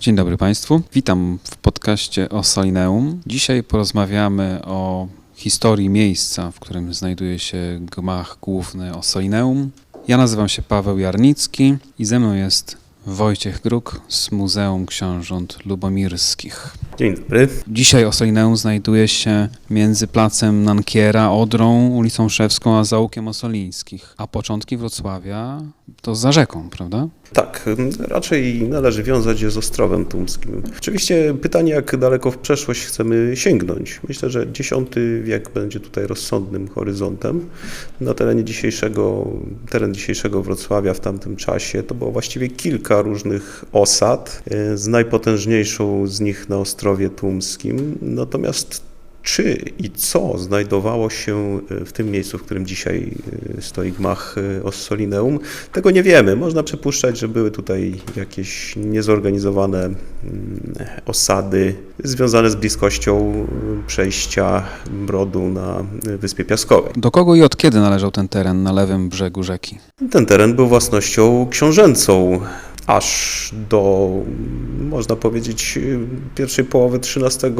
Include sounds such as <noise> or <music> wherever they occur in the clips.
Dzień dobry Państwu. Witam w podcaście o Solineum. Dzisiaj porozmawiamy o historii miejsca, w którym znajduje się gmach główny o Solineum. Ja nazywam się Paweł Jarnicki i ze mną jest Wojciech Gruk z Muzeum Książąt Lubomirskich. Dzień dobry. Dzisiaj Osolineum znajduje się między placem Nankiera, Odrą, ulicą Szewską, a zaułkiem Osolińskich. A początki Wrocławia to za rzeką, prawda? Tak, raczej należy wiązać je z Ostrowem Tumskim. Oczywiście pytanie, jak daleko w przeszłość chcemy sięgnąć. Myślę, że X wiek będzie tutaj rozsądnym horyzontem. Na terenie dzisiejszego, teren dzisiejszego Wrocławia w tamtym czasie to było właściwie kilka różnych osad, e, z najpotężniejszą z nich na Ostrowie Tumskim. Natomiast czy i co znajdowało się e, w tym miejscu, w którym dzisiaj e, stoi gmach Ossolineum, tego nie wiemy. Można przypuszczać, że były tutaj jakieś niezorganizowane mm, osady związane z bliskością przejścia Brodu na Wyspie Piaskowej. Do kogo i od kiedy należał ten teren na lewym brzegu rzeki? Ten teren był własnością książęcą aż do, można powiedzieć, pierwszej połowy XIII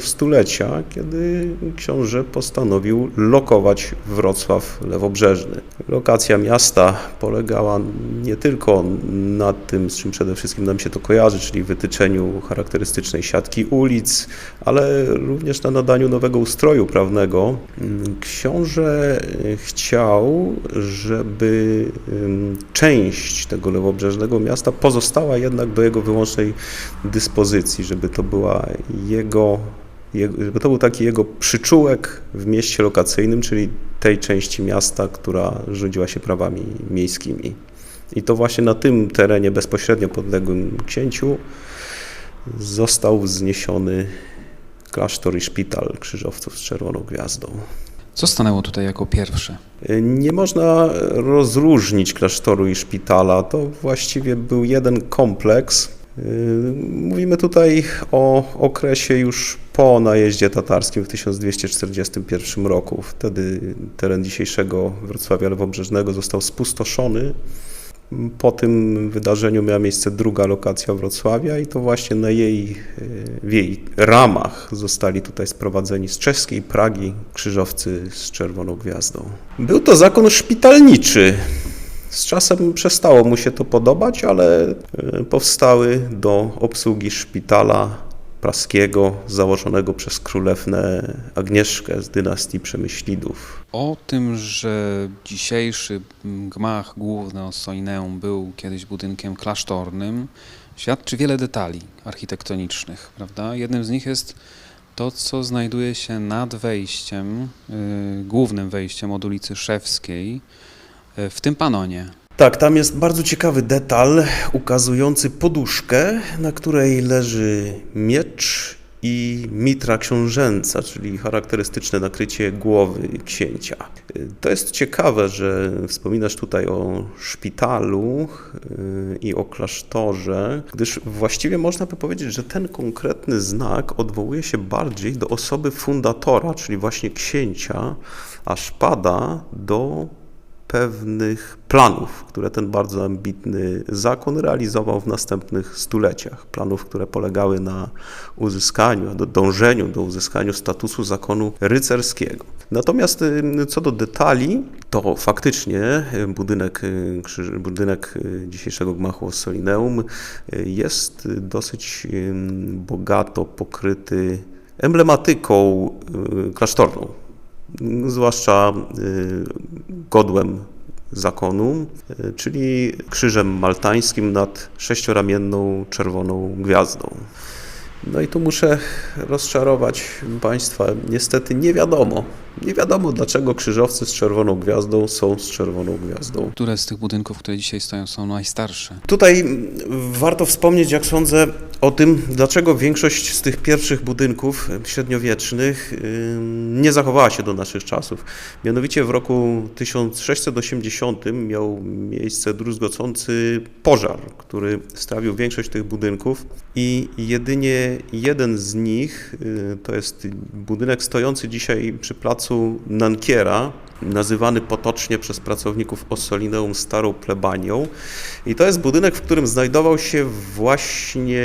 stulecia, kiedy książę postanowił lokować Wrocław lewobrzeżny. Lokacja miasta polegała nie tylko na tym, z czym przede wszystkim nam się to kojarzy, czyli wytyczeniu charakterystycznej siatki ulic, ale również na nadaniu nowego ustroju prawnego. Książę chciał, żeby część tego lewobrzeżnego miasta pozostała jednak do jego wyłącznej dyspozycji, żeby to była jego, żeby to był taki jego przyczółek w mieście lokacyjnym, czyli tej części miasta, która rządziła się prawami miejskimi. I to właśnie na tym terenie bezpośrednio podległym księciu został wzniesiony klasztor i szpital krzyżowców z czerwoną gwiazdą. Co stanęło tutaj jako pierwsze? Nie można rozróżnić klasztoru i szpitala. To właściwie był jeden kompleks. Mówimy tutaj o okresie już po najeździe tatarskim w 1241 roku. Wtedy teren dzisiejszego Wrocławia Lewobrzeżnego został spustoszony po tym wydarzeniu miała miejsce druga lokacja Wrocławia i to właśnie na jej, w jej ramach zostali tutaj sprowadzeni z czeskiej Pragi krzyżowcy z czerwoną gwiazdą. Był to zakon szpitalniczy. Z czasem przestało mu się to podobać, ale e, powstały do obsługi szpitala praskiego założonego przez królewne Agnieszkę z dynastii Przemyślidów. O tym, że dzisiejszy gmach główny Ossolineum był kiedyś budynkiem klasztornym, świadczy wiele detali architektonicznych, prawda? Jednym z nich jest to, co znajduje się nad wejściem, yy, głównym wejściem od ulicy Szewskiej, yy, w tym panonie. Tak, tam jest bardzo ciekawy detal ukazujący poduszkę, na której leży miecz i mitra książęca, czyli charakterystyczne nakrycie głowy księcia. To jest ciekawe, że wspominasz tutaj o szpitalu y, i o klasztorze, gdyż właściwie można by powiedzieć, że ten konkretny znak odwołuje się bardziej do osoby fundatora, czyli właśnie księcia, a szpada do pewnych planów, które ten bardzo ambitny zakon realizował w następnych stuleciach. Planów, które polegały na uzyskaniu, dążeniu do uzyskania statusu zakonu rycerskiego. Natomiast y, co do detali, to faktycznie budynek, y, budynek y, dzisiejszego gmachu Solineum jest dosyć bogato pokryty emblematyką klasztorną zwłaszcza y, godłem zakonu, y, czyli krzyżem maltańskim nad sześcioramienną czerwoną gwiazdą. No i tu muszę rozczarować Państwa. Niestety nie wiadomo. Nie wiadomo, dlaczego krzyżowcy z czerwoną gwiazdą są z czerwoną gwiazdą. Które z tych budynków, które dzisiaj stoją, są najstarsze? Tutaj warto wspomnieć, jak sądzę, o tym, dlaczego większość z tych pierwszych budynków średniowiecznych nie zachowała się do naszych czasów. Mianowicie w roku 1680 miał miejsce druzgocący pożar, który strawił większość tych budynków i jedynie jeden z nich, y, to jest budynek stojący dzisiaj przy placu Nankiera, nazywany potocznie przez pracowników Ossolineum Starą Plebanią. I to jest budynek, w którym znajdował się właśnie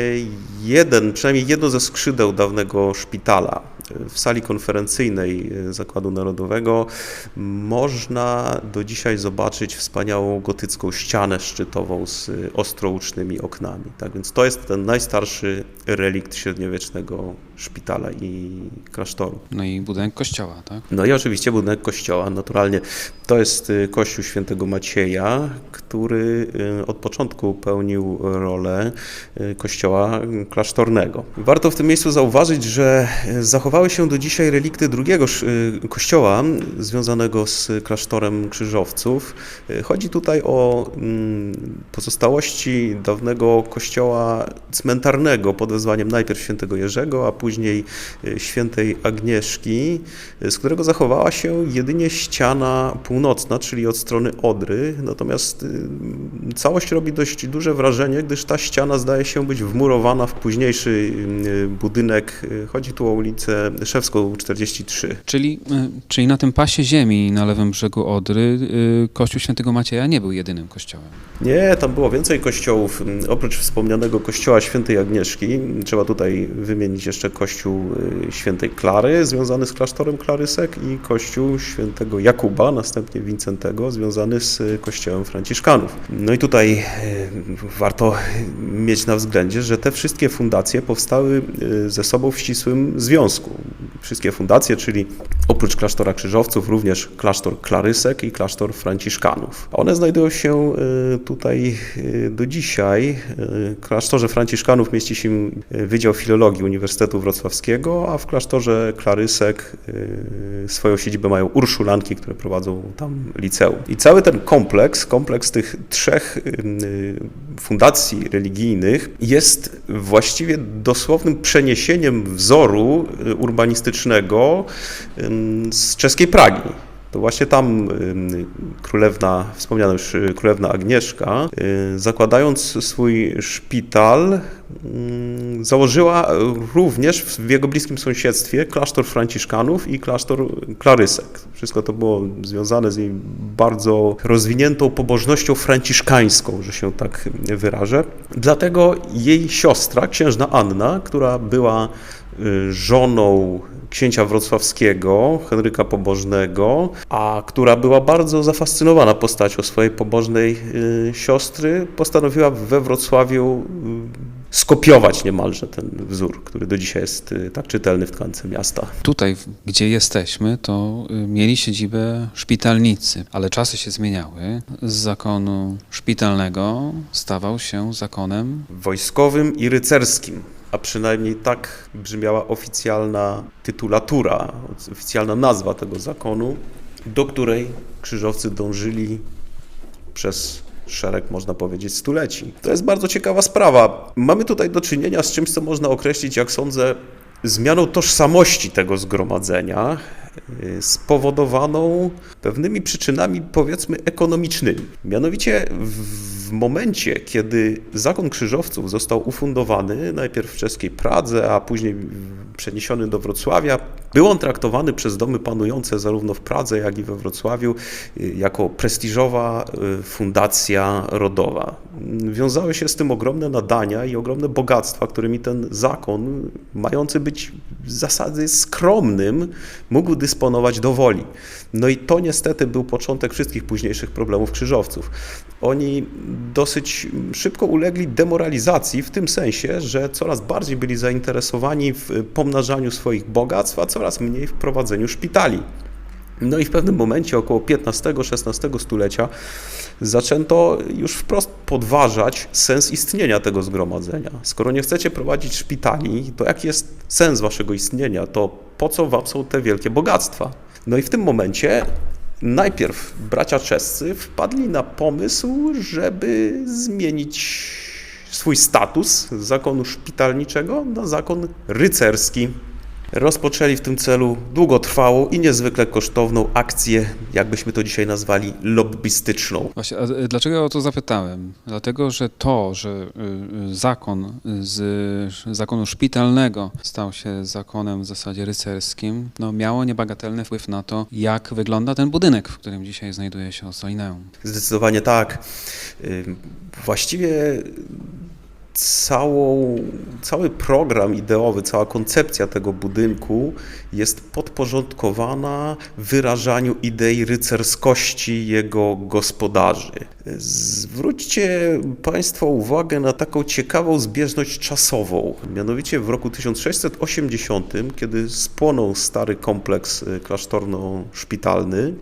jeden, przynajmniej jedno ze skrzydeł dawnego szpitala. W sali konferencyjnej Zakładu Narodowego można do dzisiaj zobaczyć wspaniałą gotycką ścianę szczytową z ostroucznymi oknami. Tak więc to jest ten najstarszy relikt średniowiecznego szpitala i klasztoru. No i budynek kościoła, tak? No i oczywiście budynek kościoła, naturalnie. To jest y, kościół świętego Macieja, który y, od początku pełnił rolę y, kościoła klasztornego. Warto w tym miejscu zauważyć, że zachowały się do dzisiaj relikty drugiego kościoła związanego z klasztorem krzyżowców. Chodzi tutaj o mm, pozostałości dawnego kościoła cmentarnego pod wezwaniem najpierw świętego Jerzego, a później y, świętej Agnieszki, y, z którego zachowała się jedynie ściana północna, czyli od strony Odry. Natomiast y, całość robi dość duże wrażenie, gdyż ta ściana zdaje się być wmurowana w późniejszy budynek. Chodzi tu o ulicę Szewską 43. Czyli, czyli na tym pasie ziemi na lewym brzegu Odry kościół świętego Macieja nie był jedynym kościołem. Nie, tam było więcej kościołów. Oprócz wspomnianego kościoła świętej Agnieszki, trzeba tutaj wymienić jeszcze kościół y, świętej Klary, związany z klasztorem Klarysek i kościół świętego Jakuba, następnie Wincentego, związany z kościołem Franciszkanów. No i tutaj y, warto mieć na względzie, że te wszystkie fundacje powstały y, ze sobą w ścisłym związku. Wszystkie fundacje, czyli oprócz klasztora krzyżowców, również klasztor Klarysek i klasztor Franciszkanów. One znajdują się tutaj do dzisiaj. W klasztorze Franciszkanów mieści się Wydział Filologii Uniwersytetu Wrocławskiego, a w klasztorze Klarysek y, swoją siedzibę mają urszulanki, które prowadzą tam liceum. I cały ten kompleks, kompleks tych trzech y, fundacji religijnych jest właściwie dosłownym przeniesieniem wzoru y, urbanistycznego z czeskiej Pragi. To właśnie tam królewna, wspomniana już y, królewna Agnieszka, y, zakładając swój szpital, założyła również w jego bliskim sąsiedztwie klasztor Franciszkanów i klasztor Klarysek. Wszystko to było związane z jej bardzo rozwiniętą pobożnością franciszkańską, że się tak wyrażę. Dlatego jej siostra, księżna Anna, która była żoną księcia wrocławskiego, Henryka Pobożnego, a która była bardzo zafascynowana postacią swojej pobożnej y, siostry, postanowiła we Wrocławiu y, skopiować niemalże ten wzór, który do dzisiaj jest y, tak czytelny w tkance miasta. Tutaj, gdzie jesteśmy, to y, mieli siedzibę szpitalnicy, ale czasy się zmieniały. Z zakonu szpitalnego stawał się zakonem wojskowym i rycerskim, a przynajmniej tak brzmiała oficjalna tytulatura, oficjalna nazwa tego zakonu, do której krzyżowcy dążyli przez szereg, można powiedzieć, stuleci. To jest bardzo ciekawa sprawa. Mamy tutaj do czynienia z czymś, co można określić, jak sądzę, zmianą tożsamości tego zgromadzenia, spowodowaną pewnymi przyczynami, powiedzmy, ekonomicznymi. Mianowicie w w momencie, kiedy zakon krzyżowców został ufundowany, najpierw w czeskiej Pradze, a później przeniesiony do Wrocławia, był on traktowany przez domy panujące zarówno w Pradze, jak i we Wrocławiu y, jako prestiżowa y, fundacja rodowa. Wiązały się z tym ogromne nadania i ogromne bogactwa, którymi ten zakon, mający być w zasadzie skromnym, mógł dysponować do woli. No i to niestety był początek wszystkich późniejszych problemów krzyżowców. Oni dosyć szybko ulegli demoralizacji w tym sensie, że coraz bardziej byli zainteresowani w pomnażaniu swoich bogactw, a coraz mniej w prowadzeniu szpitali. No i w pewnym momencie, około XV-XVI stulecia, zaczęto już wprost podważać sens istnienia tego zgromadzenia. Skoro nie chcecie prowadzić szpitali, to jaki jest sens waszego istnienia? To po co wam te wielkie bogactwa? No i w tym momencie najpierw bracia czescy wpadli na pomysł, żeby zmienić swój status z zakonu szpitalniczego na zakon rycerski. Rozpoczęli w tym celu długotrwałą i niezwykle kosztowną akcję, jakbyśmy to dzisiaj nazwali, lobbystyczną. Właśnie, y, dlaczego ja o to zapytałem? Dlatego, że to, że y, y, zakon z zakonu szpitalnego stał się zakonem w zasadzie rycerskim, no miało niebagatelny wpływ na to, jak wygląda ten budynek, w którym dzisiaj znajduje się Osolineum. Zdecydowanie tak. Właściwie całą, cały program ideowy, cała koncepcja tego budynku jest podporządkowana wyrażaniu idei rycerskości jego gospodarzy. Zwróćcie Państwo uwagę na taką ciekawą zbieżność czasową. Mianowicie w roku 1680, kiedy spłonął stary kompleks y, klasztorno-szpitalny,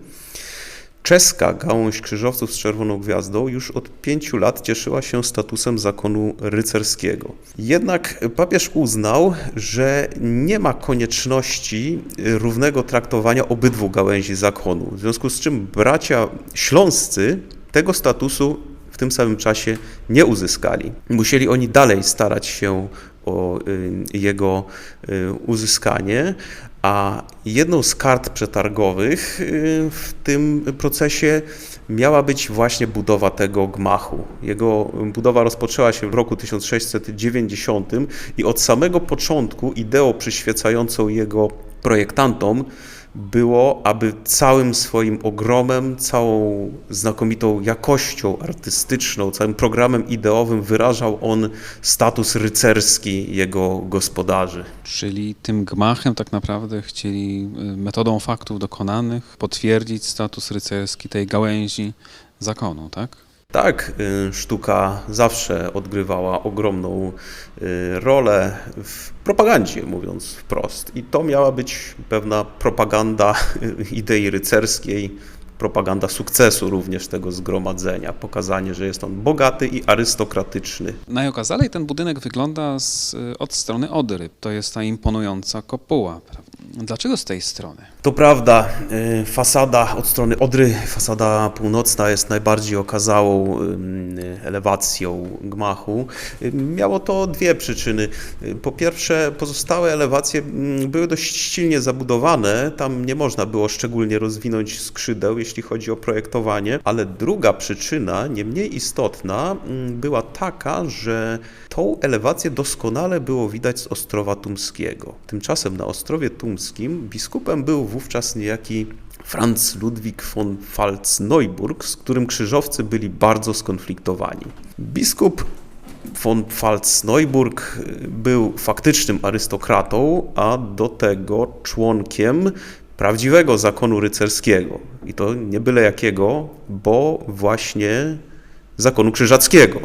Czeska gałąź krzyżowców z czerwoną gwiazdą już od pięciu lat cieszyła się statusem zakonu rycerskiego. Jednak papież uznał, że nie ma konieczności równego traktowania obydwu gałęzi zakonu, w związku z czym bracia śląscy tego statusu tym samym czasie nie uzyskali. Musieli oni dalej starać się o y, jego y, uzyskanie, a jedną z kart przetargowych y, w tym procesie miała być właśnie budowa tego gmachu. Jego budowa rozpoczęła się w roku 1690 i od samego początku ideą przyświecającą jego projektantom było, aby całym swoim ogromem, całą znakomitą jakością artystyczną, całym programem ideowym wyrażał on status rycerski jego gospodarzy. Czyli tym gmachem tak naprawdę chcieli y, metodą faktów dokonanych potwierdzić status rycerski tej gałęzi zakonu, tak? Tak, y, sztuka zawsze odgrywała ogromną y, rolę w propagandzie, mówiąc wprost. I to miała być pewna propaganda <laughs> idei rycerskiej, propaganda sukcesu również tego zgromadzenia, pokazanie, że jest on bogaty i arystokratyczny. Najokazalej ten budynek wygląda z, od strony Odry. To jest ta imponująca kopuła. Prawda? Dlaczego z tej strony? To prawda, y, fasada od strony Odry, fasada północna jest najbardziej okazałą y, elewacją gmachu. Y, Miało to dwie przyczyny. Po pierwsze, pozostałe elewacje mm, były dość silnie zabudowane, tam nie można było szczególnie rozwinąć skrzydeł, jeśli chodzi o projektowanie, ale druga przyczyna, nie mniej istotna, mm, była taka, że tą elewację doskonale było widać z Ostrowa Tumskiego. Tymczasem na Ostrowie Tumskim biskupem był wówczas niejaki Franz Ludwig von Pfalz-Neuburg, z którym krzyżowcy byli bardzo skonfliktowani. Biskup von Pfalz-Neuburg był faktycznym arystokratą, a do tego członkiem prawdziwego zakonu rycerskiego. I to nie byle jakiego, bo właśnie zakonu krzyżackiego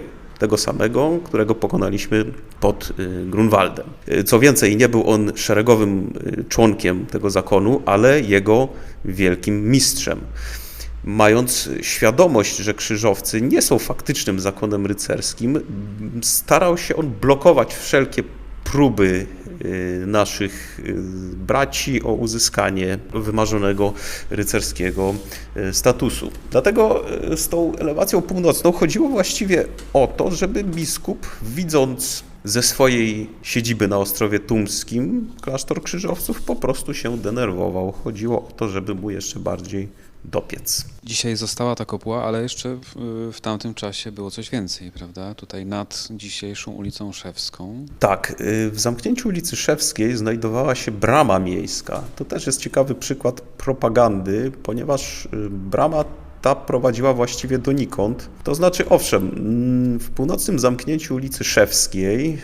tego samego, którego pokonaliśmy pod y, Grunwaldem. Y, Co więcej, nie był on szeregowym y, członkiem tego zakonu, ale jego wielkim mistrzem. Mając świadomość, że krzyżowcy nie są faktycznym zakonem rycerskim, starał się on blokować wszelkie próby naszych y, braci o uzyskanie wymarzonego rycerskiego y, statusu. Dlatego y, z tą elewacją północną chodziło właściwie o to, żeby biskup, widząc ze swojej siedziby na Ostrowie Tumskim klasztor krzyżowców, po prostu się denerwował. Chodziło o to, żeby mu jeszcze bardziej dopiec. Dzisiaj została ta kopuła, ale jeszcze w, w tamtym czasie było coś więcej, prawda? Tutaj nad dzisiejszą ulicą Szewską. Tak, y, w zamknięciu ulicy Szewskiej znajdowała się brama miejska. To też jest ciekawy przykład propagandy, ponieważ y, brama ta prowadziła właściwie donikąd. To znaczy, owszem, mm, w północnym zamknięciu ulicy Szewskiej, y,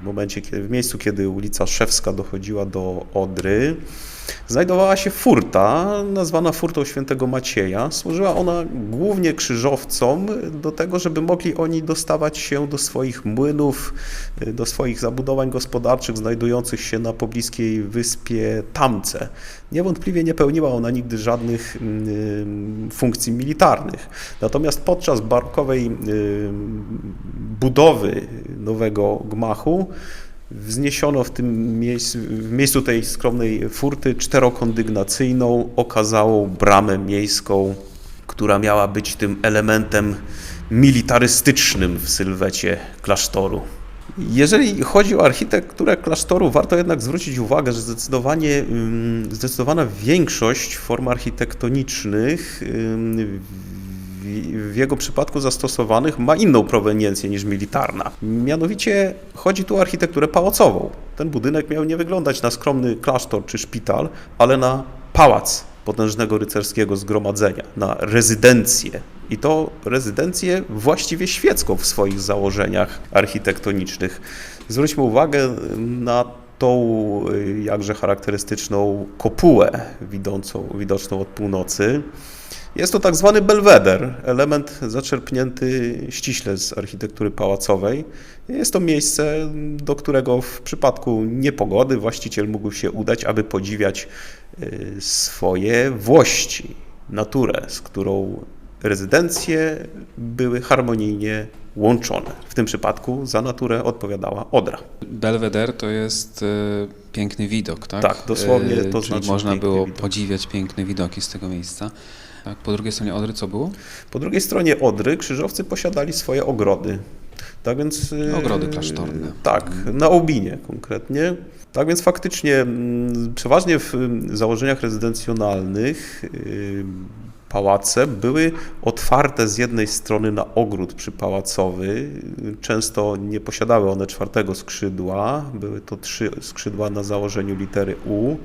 w momencie, w miejscu, kiedy ulica Szewska dochodziła do Odry, znajdowała się furta, nazwana furtą świętego Macieja. Służyła ona głównie krzyżowcom do tego, żeby mogli oni dostawać się do swoich młynów, y, do swoich zabudowań gospodarczych znajdujących się na pobliskiej wyspie Tamce. Niewątpliwie nie pełniła ona nigdy żadnych ym, funkcji militarnych. Natomiast podczas barokowej ym, budowy nowego gmachu wzniesiono w tym miejscu, w miejscu tej skromnej furty czterokondygnacyjną, okazałą bramę miejską, która miała być tym elementem militarystycznym w sylwecie klasztoru. Jeżeli chodzi o architekturę klasztoru, warto jednak zwrócić uwagę, że zdecydowanie, ym, zdecydowana większość form architektonicznych ym, w, jego przypadku zastosowanych ma inną proweniencję niż militarna. Mianowicie chodzi tu o architekturę pałacową. Ten budynek miał nie wyglądać na skromny klasztor czy szpital, ale na pałac potężnego rycerskiego zgromadzenia, na rezydencję. I to rezydencję właściwie świecką w swoich założeniach architektonicznych. Zwróćmy uwagę na tą jakże charakterystyczną kopułę widoczną od północy. Jest to tak zwany belweder, element zaczerpnięty ściśle z architektury pałacowej. Jest to miejsce, do którego w przypadku niepogody właściciel mógł się udać, aby podziwiać y, swoje włości, naturę, z którą rezydencje były harmonijnie łączone. W tym przypadku za naturę odpowiadała Odra. Belweder to jest e, piękny widok, tak? Tak, dosłownie E, to czyli znaczy można było widok. podziwiać piękne widoki z tego miejsca. Tak, po drugiej stronie Odry co było? Po drugiej stronie Odry krzyżowcy posiadali swoje ogrody. Tak więc. y, Ogrody klasztorne. Tak, na Obinie konkretnie. Tak więc faktycznie, mm, przeważnie w założeniach rezydencjonalnych y, pałace były otwarte z jednej strony na ogród przypałacowy. Często nie posiadały one czwartego skrzydła, były to trzy skrzydła na założeniu litery U.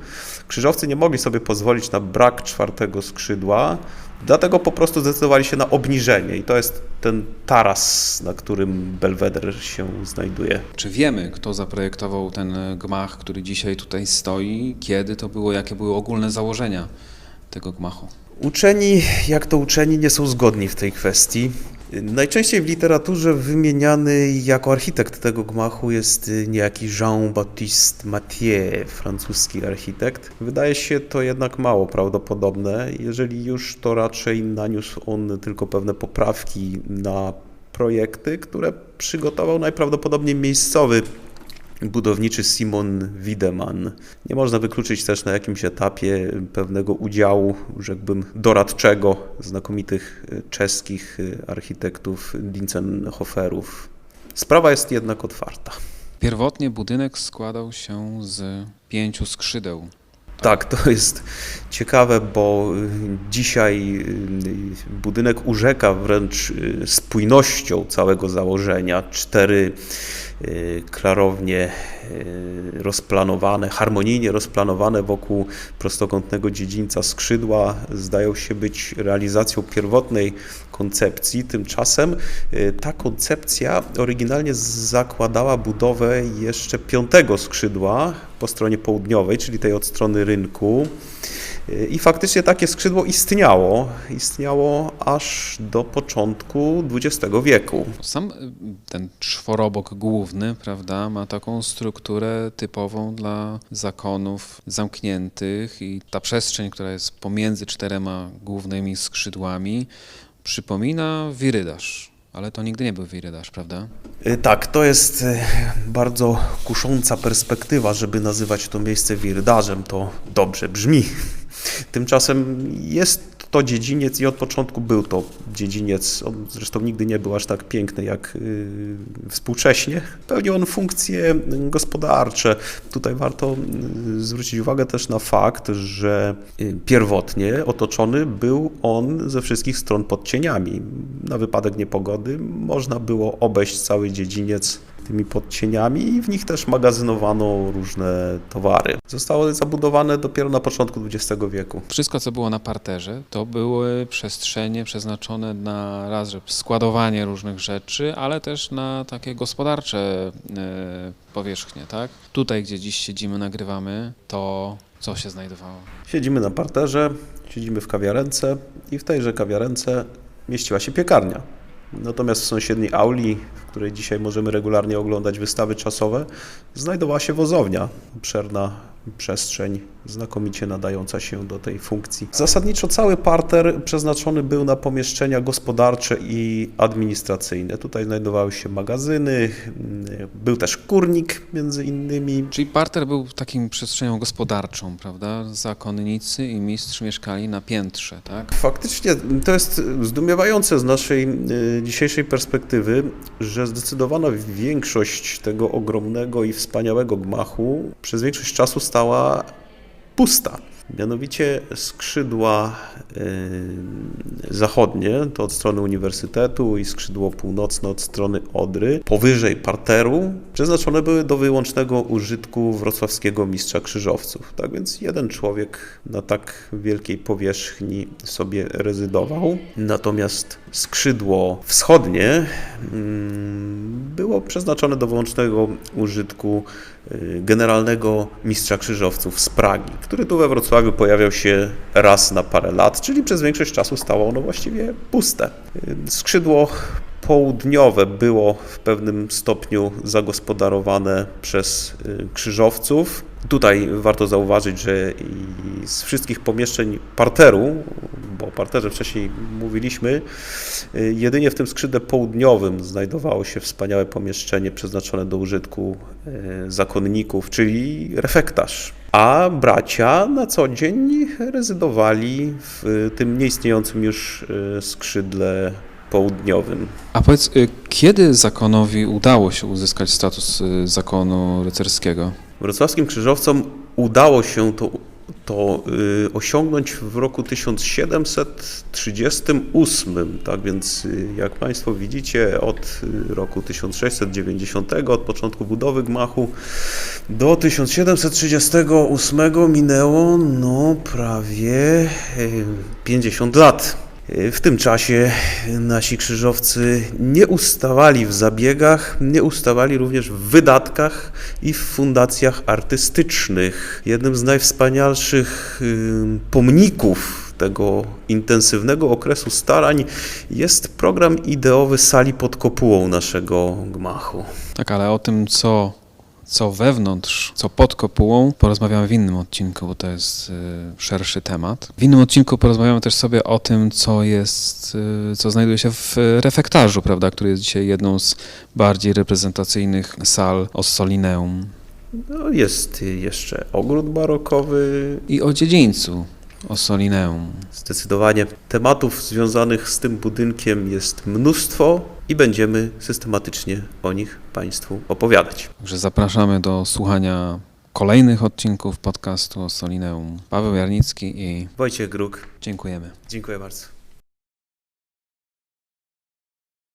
Krzyżowcy nie mogli sobie pozwolić na brak czwartego skrzydła, dlatego po prostu zdecydowali się na obniżenie i to jest ten taras, na którym Belweder się znajduje. Czy wiemy, kto zaprojektował ten gmach, który dzisiaj tutaj stoi? Kiedy to było? Jakie były ogólne założenia tego gmachu? Uczeni, jak to uczeni, nie są zgodni w tej kwestii. Najczęściej w literaturze wymieniany jako architekt tego gmachu jest niejaki Jean-Baptiste Mathieu, francuski architekt. Wydaje się to jednak mało prawdopodobne. Jeżeli już, to raczej naniósł on tylko pewne poprawki na projekty, które przygotował najprawdopodobniej miejscowy budowniczy Simon Wiedemann. Nie można wykluczyć też na jakimś etapie pewnego udziału, rzekłbym, doradczego znakomitych e, czeskich e, architektów Dientzenhoferów. Sprawa jest jednak otwarta. Pierwotnie budynek składał się z pięciu skrzydeł. Tak, to jest ciekawe, bo y, dzisiaj budynek urzeka wręcz spójnością całego założenia. Cztery klarownie y, rozplanowane, harmonijnie rozplanowane wokół prostokątnego dziedzińca skrzydła zdają się być realizacją pierwotnej koncepcji. Tymczasem y, ta koncepcja oryginalnie zakładała budowę jeszcze piątego skrzydła po stronie południowej, czyli tej od strony rynku. I faktycznie takie skrzydło istniało. Istniało aż do początku XX wieku. Sam y, ten czworobok główny, prawda, ma taką strukturę typową dla zakonów zamkniętych i ta przestrzeń, która jest pomiędzy czterema głównymi skrzydłami, przypomina wirydarz. Ale to nigdy nie był wirydarz, prawda? Y, Tak, to jest y, bardzo kusząca perspektywa, żeby nazywać to miejsce wirdażem. To dobrze brzmi. Tymczasem jest to dziedziniec i od początku był to dziedziniec. On zresztą nigdy nie był aż tak piękny jak y, współcześnie. Pełnił on funkcje gospodarcze. Tutaj warto y, zwrócić uwagę też na fakt, że y, pierwotnie otoczony był on ze wszystkich stron pod cieniami. Na wypadek niepogody można było obejść cały dziedziniec tymi podcieniami i w nich też magazynowano różne towary. Zostało zabudowane dopiero na początku XX wieku. Wszystko, co było na parterze, to były przestrzenie przeznaczone na raz, składowanie różnych rzeczy, ale też na takie gospodarcze e, powierzchnie, tak? Tutaj, gdzie dziś siedzimy, nagrywamy, to co się znajdowało? Siedzimy na parterze, siedzimy w kawiarence i w tejże kawiarence mieściła się piekarnia. Natomiast w sąsiedniej auli, której dzisiaj możemy regularnie oglądać wystawy czasowe, znajdowała się wozownia, obszerna przestrzeń znakomicie nadająca się do tej funkcji. Zasadniczo cały parter przeznaczony był na pomieszczenia gospodarcze i administracyjne. Tutaj znajdowały się magazyny, był też kurnik między innymi. Czyli parter był takim przestrzenią gospodarczą, prawda? Zakonnicy i mistrz mieszkali na piętrze, tak? Faktycznie to jest zdumiewające z naszej y, dzisiejszej perspektywy, że zdecydowana większość tego ogromnego i wspaniałego gmachu przez większość czasu stała pusta. Mianowicie skrzydła y, zachodnie, to od strony uniwersytetu i skrzydło północne od strony Odry, powyżej parteru, przeznaczone były do wyłącznego użytku wrocławskiego mistrza krzyżowców. Tak więc jeden człowiek na tak wielkiej powierzchni sobie rezydował. Natomiast skrzydło wschodnie mm, było przeznaczone do wyłącznego użytku y, generalnego mistrza krzyżowców z Pragi, który tu we Wrocławiu pojawiał się raz na parę lat, czyli przez większość czasu stało ono właściwie puste. Y, Skrzydło południowe było w pewnym stopniu zagospodarowane przez y, krzyżowców. Tutaj warto zauważyć, że z wszystkich pomieszczeń parteru, bo o parterze wcześniej mówiliśmy, y, jedynie w tym skrzydle południowym znajdowało się wspaniałe pomieszczenie przeznaczone do użytku y, zakonników, czyli refektarz. A bracia na co dzień rezydowali w tym nieistniejącym już skrzydle południowym. A powiedz, y, kiedy zakonowi udało się uzyskać status y, zakonu rycerskiego? Wrocławskim krzyżowcom udało się to, to y, osiągnąć w roku 1738. Tak więc, jak Państwo widzicie, od roku 1690, od początku budowy gmachu do 1738 minęło no prawie y, 50 lat. W tym czasie nasi krzyżowcy nie ustawali w zabiegach, nie ustawali również w wydatkach i w fundacjach artystycznych. Jednym z najwspanialszych pomników tego intensywnego okresu starań jest program ideowy sali pod kopułą naszego gmachu. Tak, ale o tym, co, co wewnątrz, co pod kopułą, porozmawiamy w innym odcinku, bo to jest y, szerszy temat. W innym odcinku porozmawiamy też sobie o tym, co jest, y, co znajduje się w refektarzu, prawda, który jest dzisiaj jedną z bardziej reprezentacyjnych sal Ossolineum. No, jest jeszcze ogród barokowy, I o dziedzińcu Ossolineum. Zdecydowanie tematów związanych z tym budynkiem jest mnóstwo i będziemy systematycznie o nich Państwu opowiadać. Także zapraszamy do słuchania kolejnych odcinków podcastu Ossolineum. Paweł Jarnicki i Wojciech Gruk, dziękujemy. dziękuję bardzo.